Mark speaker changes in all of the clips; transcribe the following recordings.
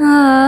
Speaker 1: 啊。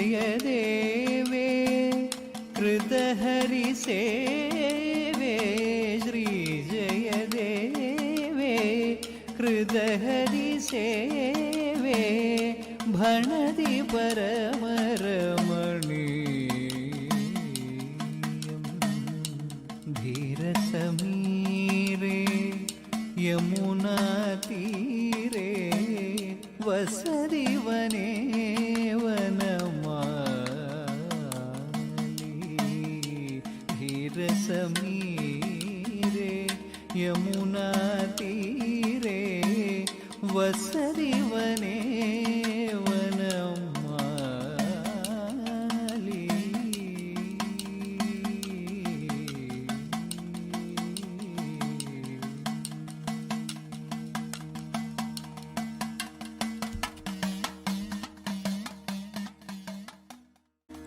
Speaker 1: जय देवे कृत हरि सेवे श्री जय जयदेवे कृतहरिसेवे श्रीजयदेवे कृतहरिसेवे भणति परमरम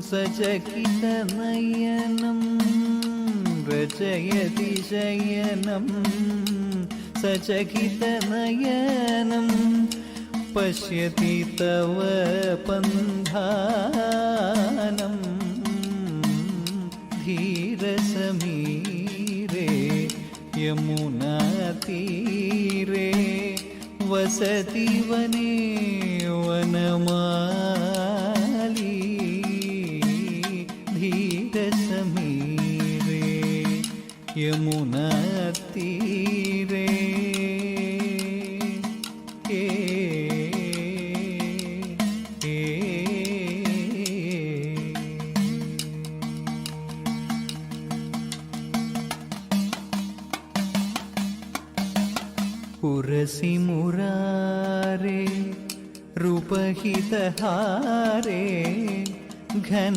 Speaker 1: സജകിതനയനം രചയതി ശയനം സജകിതനയനം പശ്യതി തവ പന്ധാനം ധീരസമീരേ യമുനതീരേ വസതി വനേ വനമാ यमुना तीरे ए, ए, पुरसि मुरारे रूपहितहारे घन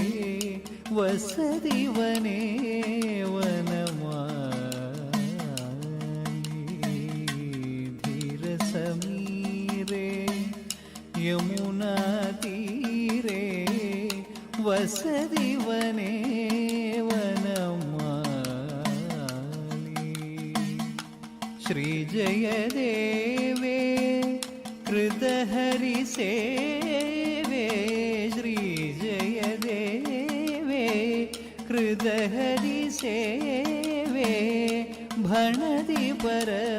Speaker 1: വസതിവനേ വനമാധീരസമീരേ യമുനാതീരേ വസതിവനേ വനമാലി ശ്രീജയദേവേ कृतहरिसेवे कृतहरिसेवे भणति परमरमणीयम्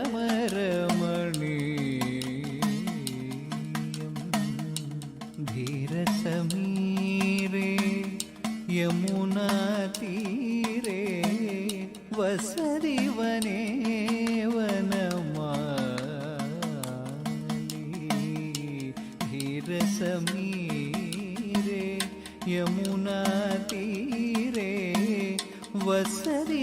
Speaker 1: धीरसमीरे यमुनातीरे वसति वने वनमाली। धीरसमीरे यमुनातीरे வசரீ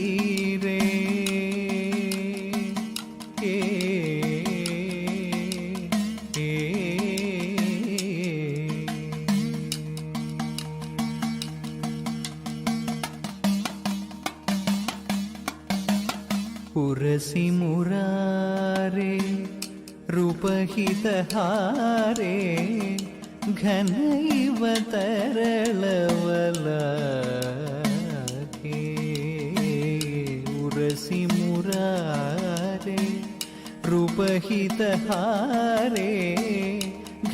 Speaker 1: रूपहितहारे घनैव तरलवलाके उरसि मुरारे रूपहितहारे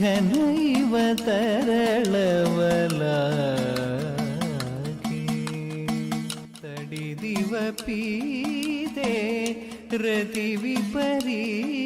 Speaker 1: घनैव तरलवलाके तडिदिव पीते रतिविपरीते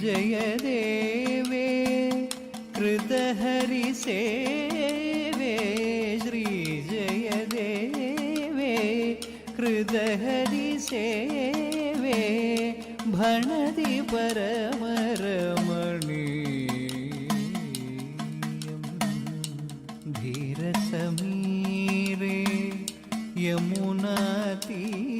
Speaker 1: श्रीजयदेवे कृतहरिसेवे श्रीजयदेवे कृतहरिसेवे भणति परमरमणीयम् धीरसमीरे यमुनातीरे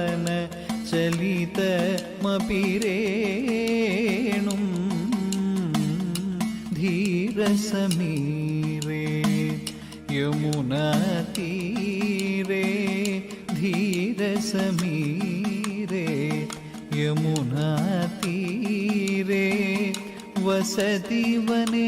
Speaker 1: धीरसमीरे यमुनातीरे धीरसमीरे यमुनातीरे वसति वने